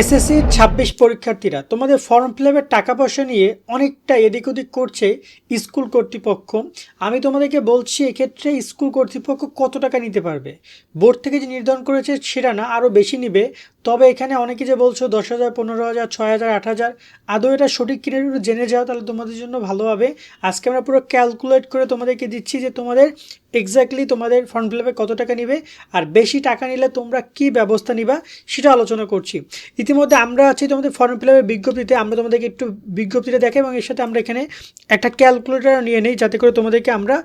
SSC ছাব্বিশ পরীক্ষার্থীরা, তোমাদের ফর্ম ফিল টাকা পয়সা নিয়ে অনেকটা এদিক ওদিক করছে স্কুল কর্তৃপক্ষ। আমি তোমাদেরকে বলছি, এক্ষেত্রে স্কুল কর্তৃপক্ষ কত টাকা নিতে পারবে? বোর্ড থেকে যে নির্ধারণ করেছে সেটা না আরও বেশি নিবে। তবে এখানে অনেকে যে বলছো দশ হাজার, পনেরো হাজার, ছয় হাজার, আট হাজার, আদৌ এটা সঠিক কিনে জেনে যাও, তাহলে তোমাদের জন্য ভালো হবে। আজকে আমরা পুরো ক্যালকুলেট করে তোমাদেরকে দিচ্ছি যে তোমাদের এক্স্যাক্টলি তোমাদের ফর্ম ফিল কত টাকা নিবে, আর বেশি টাকা নিলে তোমরা কি ব্যবস্থা নিবা, সেটা আলোচনা করছি। ইতিমধ্যে আমরা আছি তোমাদের ফর্ম ফিল আপের বিজ্ঞপ্তিতে, আমরা তোমাদেরকে একটু বিজ্ঞপ্তিটা দেখাই এবং এর সাথে আমরা এখানে একটা ক্যালকুলেটার নিয়ে নিই, যাতে করে তোমাদেরকে আমরা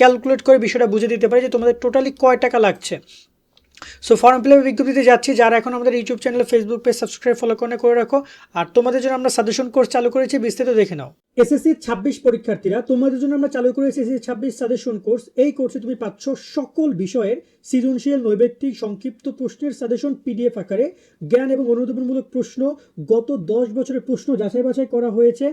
ক্যালকুলেট করে বিষয়টা বুঝে দিতে পারি যে তোমাদের টোটালি কয় টাকা লাগছে। সো ফর্ম ফিল আপের বিজ্ঞপ্তিতে যাচ্ছি, যারা এখন আমাদের YouTube channel Facebook page subscribe follow করে করে রাখো। আর তোমাদের জন্য আমরা সাজেশন কোর্স চালু করেছি, বিস্তারিত দেখে নাও। এসএসসি ছাব্বিশ পরীক্ষার্থীরা, তোমাদের জন্য আমরা চালু করেছি এসএসসি ছাব্বিশ সাজেশন কোর্স। এই কোর্সে তুমি পাচ্ছ সকল বিষয়ের সৃজনশীল, নৈবেত্তিক, সংক্ষিপ্ত প্রশ্নের সাজেশন পিডিএফ আকারে। জ্ঞান এবং অনুধাবনমূলক প্রশ্ন, গত দশ বছরের প্রশ্ন যাচাই বাছাই করা হয়েছে।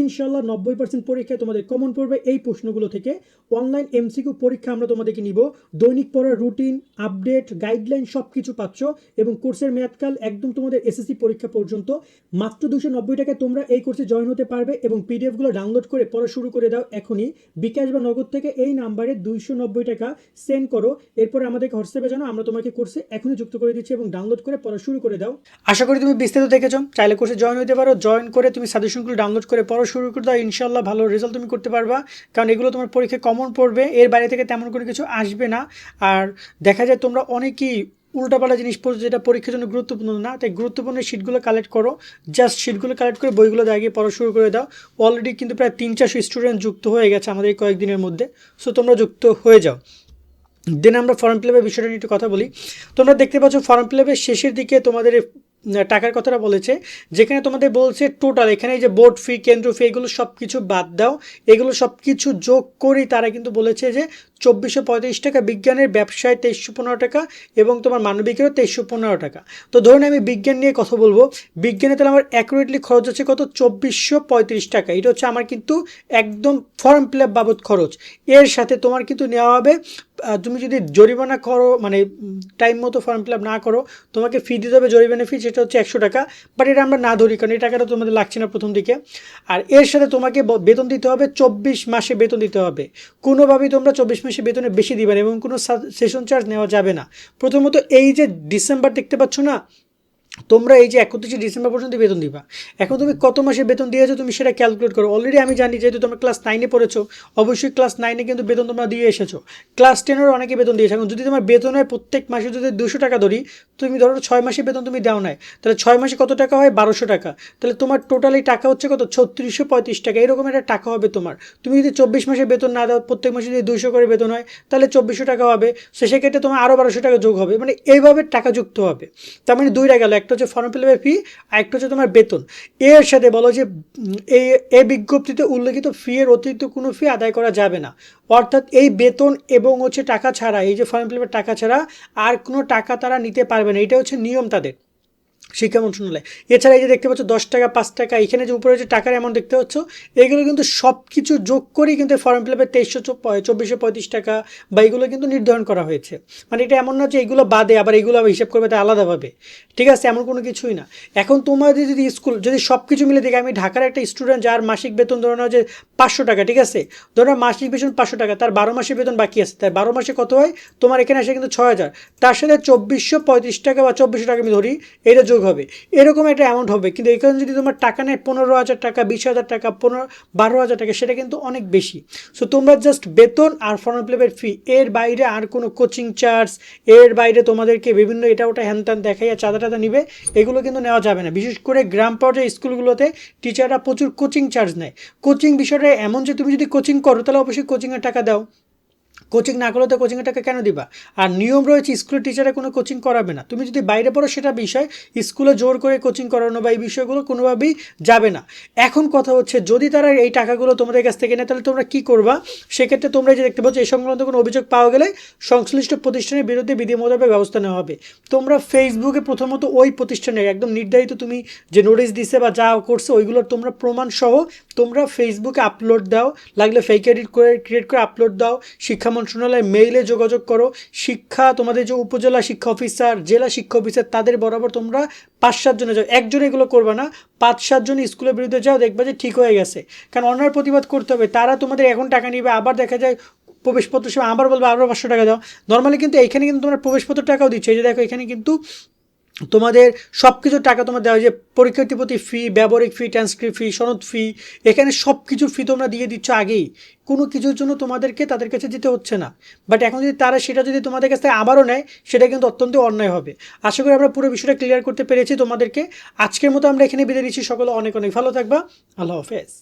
ইনশাল্লাহ নব্বই পার্সেন্ট পরীক্ষায় তোমাদের কমন পড়বে এই প্রশ্নগুলো থেকে। অনলাইন এমসিকিউ পরীক্ষা আমরা তোমাদেরকে নিব। দৈনিক পড়ার রুটিন আপডেট গাইডলাইন সব কিছু পাচ্ছ এবং কোর্সের মেয়াদকাল একদম তোমাদের এসএসসি পরীক্ষা পর্যন্ত। মাত্র দুশো নব্বই টাকায় তোমরা এই কোর্সে জয়েন হতে পারবে এবং পিডিএফগুলো ডাউনলোড করে পড়া শুরু করে দাও এখনই। বিকাশ বা নগদ থেকে এই নাম্বারে দুইশো নব্বই টাকা সেন্ড করো। এরপরে আমাদেরকে হোয়াটসঅ্যাপে জানো আমরা তোমাকে কোর্সে এখনই যুক্ত করে দিচ্ছি এবং ডাউনলোড করে পড়া শুরু করে দাও। আশা করি তুমি বিস্তারিত দেখেছ। চাইলে কোর্সে জয়েন হতে পারো। জয়েন করে তুমি সাজেশনগুলো ডাউনলোড করে পড়া শুরু করে দাও। ইনশাল্লাহ ভালো রেজাল্ট তুমি করতে পারবা। কারণ এগুলো তোমার পরীক্ষায় কমন পড়বে। এর বাইরে থেকে তেমন কোনো কিছু আসবে না। আর দেখা যায় তোমরা অনেকেই উল্টাপাল্টা জিনিস যেটা পরীক্ষার জন্য গুরুত্বপূর্ণ না, তাই গুরুত্বপূর্ণ শিটগুলো কালেক্ট করো। জাস্ট শিটগুলো কালেক্ট করে বইগুলো দাগিয়ে পড়া শুরু করে দাও। অলরেডি কিন্তু প্রায় তিন চারশো স্টুডেন্ট যুক্ত হয়ে গেছে আমাদের কয়েকদিনের মধ্যে। সো তোমরা যুক্ত হয়ে যাও। দেন আমরা ফর্ম ফিল আপের বিষয়টা নিয়ে একটু কথা বলি। তোমরা দেখতে পাচ্ছ ফর্ম ফিল আপের শেষের দিকে তোমাদের টাকার কথাটা বলেছে, যেখানে তোমাদের বলছে টোটাল এখানে যে বোর্ড ফি কেন্দ্র ফি এগুলো সব কিছু বাদ দাও। এগুলো সব কিছু যোগ করেই তারা কিন্তু বলেছে যে চব্বিশশো পঁয়ত্রিশ টাকা, বিজ্ঞানের ব্যবসায় তেইশশো পনেরো টাকা এবং তোমার মানবিকেরও তেইশশো পনেরো টাকা। তো ধরুন আমি বিজ্ঞান নিয়ে কথা বলব। বিজ্ঞানে তাহলে আমার অ্যাকুরেটলি খরচ হচ্ছে কত? চব্বিশশো পঁয়ত্রিশ টাকা। এটা হচ্ছে আমার কিন্তু একদম ফর্ম ফিল আপ বাবদ খরচ। এর সাথে তোমার কিন্তু নেওয়া হবে তুমি যদি জরিমানা করো মানে টাইম মতো ফর্ম ফিল আপ না করো, তোমাকে ফি দিতে হবে জরিমানা ফি সেটা হচ্ছে একশো টাকা। বাট এটা আমরা না ধরি, কারণ এই টাকাটা তোমাদের লাগছে না প্রথম দিকে। আর এর সাথে তোমাকে বেতন দিতে হবে, চব্বিশ মাসে বেতন দিতে হবে। কোনোভাবেই তোমরা চব্বিশ মাসে বেতনে বেশি দিবেন এবং কোনো সেশন চার্জ নেওয়া যাবে না। প্রথমত এই যে ডিসেম্বর দেখতে পাচ্ছ না, তোমরা এই যে একত্রিশে ডিসেম্বর পর্যন্ত বেতন দিবা। এখন তুমি কত মাসে বেতন দিয়েছ তুমি সেটা ক্যালকুলেট করো। অলরেডি আমি জানি যেহেতু তোমরা ক্লাস নাইনে পড়েছো, অবশ্যই ক্লাস নাইনে কিন্তু বেতন তোমরা দিয়ে এসেছ। ক্লাস টেনের অনেকে বেতন দিয়েছে। এখন যদি তোমার বেতন হয় প্রত্যেক মাসে যদি দুশো টাকা ধরি তুমি ধরো ছয় মাসে বেতন তুমি দাও নাই, তাহলে ছয় মাসে কত টাকা হয়? বারোশো টাকা। তাহলে তোমার টোটালি টাকা হচ্ছে কত? ছত্রিশশো পঁয়ত্রিশ টাকা। এরকম একটা টাকা হবে তোমার। তুমি যদি চব্বিশ মাসে বেতন না দাও, প্রত্যেক মাসে যদি দুশো করে বেতন হয়, তাহলে চব্বিশশো টাকা হবে। সে সেক্ষেত্রে তোমার আরও বারোশো টাকা যোগ হবে। মানে এইভাবে টাকা যুক্ত হবে। তার মানে দুইটা গেল। একটা হচ্ছে ফর্ম ফিল ফি আর একটা হচ্ছে তোমার বেতন। এর সাথে বলো যে এই এ বিজ্ঞপ্তিতে উল্লেখিত ফি এর অতিরিক্ত কোনো ফি আদায় করা যাবে না। অর্থাৎ এই বেতন এবং হচ্ছে টাকা ছাড়া, এই যে ফর্ম ফিল টাকা ছাড়া আর কোনো টাকা তারা নিতে পারবে না এইটা হচ্ছে নিয়ম তাদের। শিক্ষা মন্ত্রণালয় এছাড়া এই যে দেখতে পাচ্ছ দশ টাকা, পাঁচ টাকা, এখানে যে উপরে যে টাকার অ্যামাউন্ট দেখতে পাচ্ছ, এগুলো কিন্তু সব কিছু যোগ করেই কিন্তু ফর্ম ফিল আপের তেইশশো চব্বিশশো পঁয়ত্রিশ টাকা বা এগুলো কিন্তু নির্ধারণ করা হয়েছে। মানে এটা এমন না যে এগুলো বাদে আবার এগুলো আবার হিসাব করবে তা আলাদাভাবে। ঠিক আছে? এমন কোনো কিছুই না। এখন তোমাদের যদি স্কুল যদি সব কিছু মিলে দেখে, আমি ঢাকার একটা স্টুডেন্ট যার মাসিক বেতন ধরে নাও যে পাঁচশো টাকা, ঠিক আছে? ধরো মাসিক বেতন পাঁচশো টাকা, তার বারো মাসের বেতন বাকি আছে। তার বারো মাসে কত হয়? তোমার এখানে আসে কিন্তু ছয় হাজার। তার সাথে চব্বিশশো পঁয়ত্রিশ টাকা বা চব্বিশশো টাকা আমি ধরি, এটা যোগ হবে। এরকম একটা অ্যামাউন্ট হবে। কিন্তু এখানে যদি তোমার টাকা নেয় পনেরো হাজার টাকা, বিশ হাজার টাকা, পনেরো, বারো হাজার টাকা, সেটা কিন্তু অনেক বেশি। সো তোমরা জাস্ট বেতন আর ফর্ম ফিলের ফি এর বাইরে আর কোনো কোচিং চার্জ এর বাইরে তোমাদেরকে বিভিন্ন এটা ওটা হ্যান ত্যান দেখাইয়া চাঁদা টাদা নিবে, এগুলো কিন্তু নেওয়া যাবে না। বিশেষ করে গ্রাম পর্যায়ে স্কুলগুলোতে টিচাররা প্রচুর কোচিং চার্জ নেয়। কোচিং বিষয়টা এমন যে, তুমি যদি কোচিং করো, তাহলে অবশ্যই কোচিংয়ের টাকা দাও। কোচিং না করলে তো কোচিংয়ের টাকা কেন দিবা? আর নিয়ম রয়েছে স্কুলের টিচারে কোনো কোচিং করাবে না। তুমি যদি বাইরে পড়ো, সেটা বিষয়। স্কুলে জোর করে কোচিং করানো বা এই বিষয়গুলো কোনোভাবেই যাবে না। এখন কথা হচ্ছে, যদি তারা এই টাকাগুলো তোমাদের কাছ থেকে নেয়, তাহলে তোমরা কী করবা? সেক্ষেত্রে তোমরা যে দেখতে পাচ্ছ, এই সংক্রান্ত কোনো অভিযোগ পাওয়া গেলে সংশ্লিষ্ট প্রতিষ্ঠানের বিরুদ্ধে বিধি মোতাবেক ব্যবস্থা নেওয়া হবে। তোমরা ফেসবুকে প্রথমত ওই প্রতিষ্ঠানের, একদম নির্ধারিত তুমি যে নোটিশ দিছে বা যা করছে, ওইগুলোর তোমরা প্রমাণ সহ তোমরা ফেসবুকে আপলোড দাও, লাগলে ফেক এডিট করে ক্রিয়েট করে আপলোড দাও, শিক্ষা মন্ত্রণালয় মেইলে যোগাযোগ করো। শিক্ষা, তোমাদের যে উপজেলা শিক্ষা অফিসার জেলা শিক্ষা অফিসার তাদের বরাবর তোমরা পাঁচ সাতজনে যাও। একজন এগুলো করবে না পাঁচ সাতজন স্কুলের বিরুদ্ধে যাও, দেখবে যে ঠিক হয়ে গেছে। কারণ অন্যায় প্রতিবাদ করতে হবে, তারা তোমাদের এখন টাকা নিবে, আবার দেখা যায় প্রবেশপত্র সময় আবার বলবে আবার পাঁচশো টাকা দাও। নর্মালি কিন্তু এখানে কিন্তু তোমরা প্রবেশপত্র টাকাও দিচ্ছে। এই যে দেখো, এখানে কিন্তু তোমাদের সব কিছুর টাকা তোমার দেওয়া হয় যে পরীক্ষার্থী প্রতি ফি ব্যবহারিক ফি ট্রান্সক্রিপ্ট ফি সনদ ফি এখানে সব কিছুর ফি তোমরা দিয়ে দিচ্ছ আগেই। কোনো কিছুর জন্য তোমাদেরকে তাদের কাছে দিতে হচ্ছে না। বাট এখন যদি তারা সেটা যদি তোমাদের কাছ থেকে আবারও নেয়, সেটা কিন্তু অত্যন্ত অন্যায় হবে। আশা করি আমরা পুরো বিষয়টা ক্লিয়ার করতে পেরেছি তোমাদেরকে। আজকের মতো আমরা এখানে বিদায় দিচ্ছি সকলে অনেক অনেক ভালো থাকবা। আল্লাহ হাফেজ।